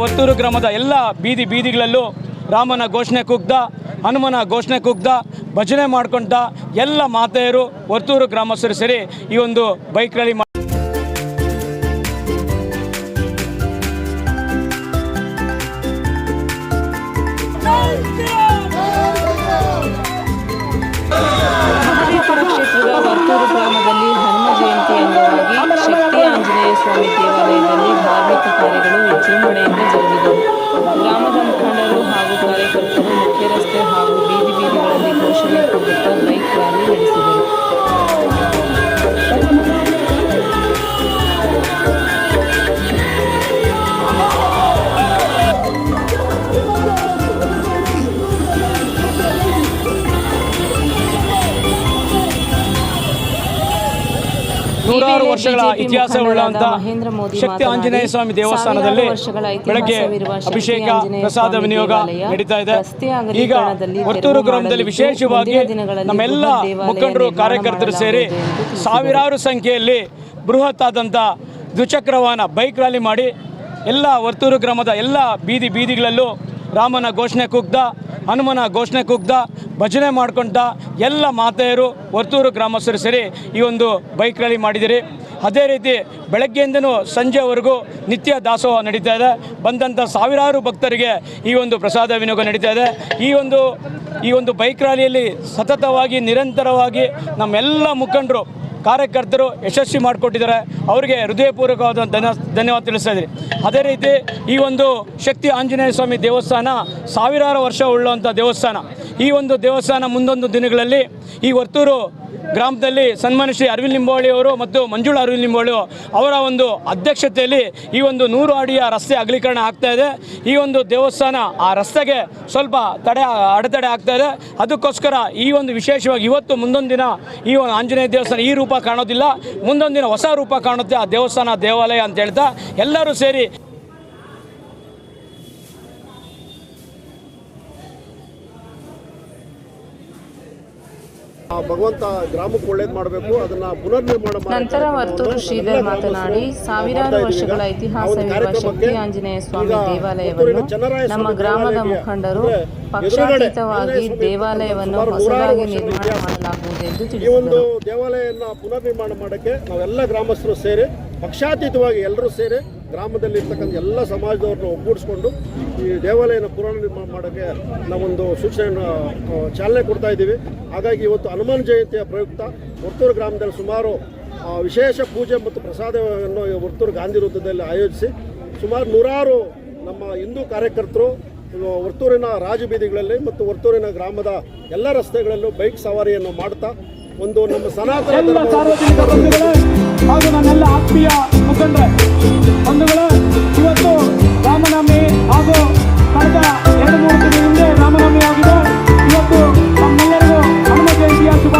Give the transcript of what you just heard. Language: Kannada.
ವರ್ತೂರು ಗ್ರಾಮದ ಎಲ್ಲ ಬೀದಿ ಬೀದಿಗಳಲ್ಲೂ ರಾಮನ ಘೋಷಣೆ ಕುಗ್ದ, ಹನುಮನ ಘೋಷಣೆ ಕುಗ್ದ, ಭಜನೆ ಮಾಡ್ಕೊಂತ ಎಲ್ಲ ಮಾತೆಯರು ಒತ್ತೂರು ಗ್ರಾಮಸ್ಥರು ಸೇರಿ ಈ ಒಂದು ಬೈಕ್ ರ್ಯಾಲಿ ನೂರಾರು ವರ್ಷಗಳ ಇತಿಹಾಸ ಉಳ್ಳಂತ ಮಹೇಂದ್ರ ಮೋದಿ ಶಕ್ತಿ ಆಂಜನೇಯ ಸ್ವಾಮಿ ದೇವಸ್ಥಾನದಲ್ಲಿ ಬೆಳಗ್ಗೆ ಅಭಿಷೇಕ ಪ್ರಸಾದ ವಿನಿಯೋಗ ನಡೀತಾ ಇದೆ. ಈಗ ಹೊತ್ತೂರು ವರ್ತೂರು ಗ್ರಾಮದಲ್ಲಿ ವಿಶೇಷವಾಗಿ ನಮ್ಮೆಲ್ಲ ಮುಖಂಡರು ಕಾರ್ಯಕರ್ತರು ಸೇರಿ ಸಾವಿರಾರು ಸಂಖ್ಯೆಯಲ್ಲಿ ಬೃಹತ್ ಆದಂಥ ದ್ವಿಚಕ್ರ ವಾಹನ ಬೈಕ್ ರ್ಯಾಲಿ ಮಾಡಿ ಎಲ್ಲ ವರ್ತೂರು ಗ್ರಾಮದ ಎಲ್ಲ ಬೀದಿ ಬೀದಿಗಳಲ್ಲೂ ರಾಮನ ಘೋಷಣೆ ಕುಗ್ದ, ಹನುಮನ ಘೋಷಣೆ ಕುಗ್ದ, ಭಜನೆ ಮಾಡ್ಕೊಂತ ಎಲ್ಲ ಮಾತೆಯರು, ವರ್ತೂರು ಗ್ರಾಮಸ್ಥರು ಸೇರಿ ಈ ಒಂದು ಬೈಕ್ ರ್ಯಾಲಿ ಮಾಡಿದಿರಿ. ಅದೇ ರೀತಿ ಬೆಳಗ್ಗೆಯಿಂದನೂ ಸಂಜೆವರೆಗೂ ನಿತ್ಯ ದಾಸೋಹ ನಡೀತಾ ಇದೆ. ಬಂದಂಥ ಸಾವಿರಾರು ಭಕ್ತರಿಗೆ ಈ ಒಂದು ಪ್ರಸಾದ ವಿನಿಯೋಗ ನಡೀತಾ ಇದೆ. ಈ ಒಂದು ಈ ಒಂದು ಬೈಕ್ ರ್ಯಾಲಿಯಲ್ಲಿ ಸತತವಾಗಿ, ನಿರಂತರವಾಗಿ ನಮ್ಮೆಲ್ಲ ಮುಖಂಡರು ಕಾರ್ಯಕರ್ತರು ಯಶಸ್ವಿ ಮಾಡಿಕೊಟ್ಟಿದ್ದಾರೆ. ಅವರಿಗೆ ಹೃದಯಪೂರ್ವಕವಾದ ಧನ್ಯ, ಧನ್ಯವಾದ ತಿಳಿಸ್ತಾ ಅದೇ ರೀತಿ ಈ ಒಂದು ಶಕ್ತಿ ಆಂಜನೇಯ ಸ್ವಾಮಿ ದೇವಸ್ಥಾನ ಸಾವಿರಾರು ವರ್ಷ ಉಳ್ಳುವಂಥ ದೇವಸ್ಥಾನ. ಈ ಒಂದು ದೇವಸ್ಥಾನ ಮುಂದೊಂದು ದಿನಗಳಲ್ಲಿ ಈ ವರ್ತೂರು ಗ್ರಾಮದಲ್ಲಿ ಸನ್ಮಾನ್ಯ ಶ್ರೀ ಅರವಿಂದ್ ಲಿಂಬಾವಳಿ ಅವರು ಮತ್ತು ಮಂಜುಳ ಅರವಿಂದ್ ಲಿಂಬಾವಳಿ ಅವರ ಒಂದು ಅಧ್ಯಕ್ಷತೆಯಲ್ಲಿ ಈ ಒಂದು ನೂರು ಅಡಿಯ ರಸ್ತೆ ಅಗಲೀಕರಣ ಆಗ್ತಾ ಇದೆ. ಈ ಒಂದು ದೇವಸ್ಥಾನ ಆ ರಸ್ತೆಗೆ ಸ್ವಲ್ಪ ತಡೆ ಅಡೆತಡೆ ಆಗ್ತಾ ಇದೆ. ಅದಕ್ಕೋಸ್ಕರ ಈ ಒಂದು ವಿಶೇಷವಾಗಿ ಇವತ್ತು ಮುಂದೊಂದು ದಿನ ಈ ಒಂದು ಆಂಜನೇಯ ದೇವಸ್ಥಾನ ಈ ರೂಪ ಕಾಣೋದಿಲ್ಲ. ಮುಂದೊಂದು ದಿನ ಹೊಸ ರೂಪ ಕಾಣುತ್ತೆ ಆ ದೇವಸ್ಥಾನ ದೇವಾಲಯ ಅಂತ ಹೇಳ್ತಾ ಎಲ್ಲರೂ ಸೇರಿ ಭಗವಂತ ಗ್ರಾಮಕ್ಕೆ ಒಳ್ಳೇದು ಮಾಡಬೇಕು ಅದನ್ನ ಪುನರ್ನಿರ್ಮಾಣ ನಿರ್ಮಾಣ ನಂತರ ವರ್ತೂರು ಶ್ರೀಧರ್ ಮಾತನಾಡಿ ಸಾವಿರಾರು ವರ್ಷಗಳ ಇತಿಹಾಸವಿರುವ ಶಕ್ತಿ ಆಂಜನೇಯ ಸ್ವಾಮಿ ದೇವಾಲಯವನ್ನು ನಮ್ಮ ಗ್ರಾಮದ ಮುಖಂಡರು ಪಕ್ಷಾತೀತವಾಗಿ ದೇವಾಲಯವನ್ನು ಹೊಸದಾಗಿ ನಿರ್ಮಾಣ ಮಾಡಲಾಗುವುದೆಂದು ಈ ಒಂದು ಪುನರ್ ಪುನರ್ನಿರ್ಮಾಣ ಮಾಡಕ್ಕೆ ನಾವೆಲ್ಲ ಗ್ರಾಮಸ್ಥರು ಸೇರಿ ಪಕ್ಷಾತೀತವಾಗಿ ಎಲ್ಲರೂ ಸೇರಿ ಗ್ರಾಮದಲ್ಲಿ ಇರ್ತಕ್ಕಂಥ ಎಲ್ಲ ಸಮಾಜದವ್ರನ್ನ ಒಗ್ಗೂಡಿಸ್ಕೊಂಡು ಈ ದೇವಾಲಯನ ಪುನರ್ನಿರ್ಮಾಣ ಮಾಡೋಕ್ಕೆ ನಾವೊಂದು ಸೂಚನೆಯನ್ನು ಚಾಲನೆ ಕೊಡ್ತಾ ಇದ್ದೀವಿ. ಹಾಗಾಗಿ ಇವತ್ತು ಹನುಮಾನ್ ಜಯಂತಿಯ ಪ್ರಯುಕ್ತ ವರ್ತೂರು ಗ್ರಾಮದಲ್ಲಿ ಸುಮಾರು ವಿಶೇಷ ಪೂಜೆ ಮತ್ತು ಪ್ರಸಾದವನ್ನು ವರ್ತೂರು ಗಾಂಧಿ ವೃತ್ತದಲ್ಲಿ ಆಯೋಜಿಸಿ ಸುಮಾರು ನೂರಾರು ನಮ್ಮ ಹಿಂದೂ ಕಾರ್ಯಕರ್ತರು ವರ್ತೂರಿನ ರಾಜಬೀದಿಗಳಲ್ಲಿ ಮತ್ತು ವರ್ತೂರಿನ ಗ್ರಾಮದ ಎಲ್ಲ ರಸ್ತೆಗಳಲ್ಲೂ ಬೈಕ್ ಸವಾರಿಯನ್ನು ಮಾಡ್ತಾ ಒಂದು ನಮ್ಮ ಸನಾತನ ಹಾಗೂ ನನ್ನೆಲ್ಲ ಆತ್ಮೀಯ ಮುಖಂಡ್ರೆ? ಬಂಧುಗಳ ಇವತ್ತು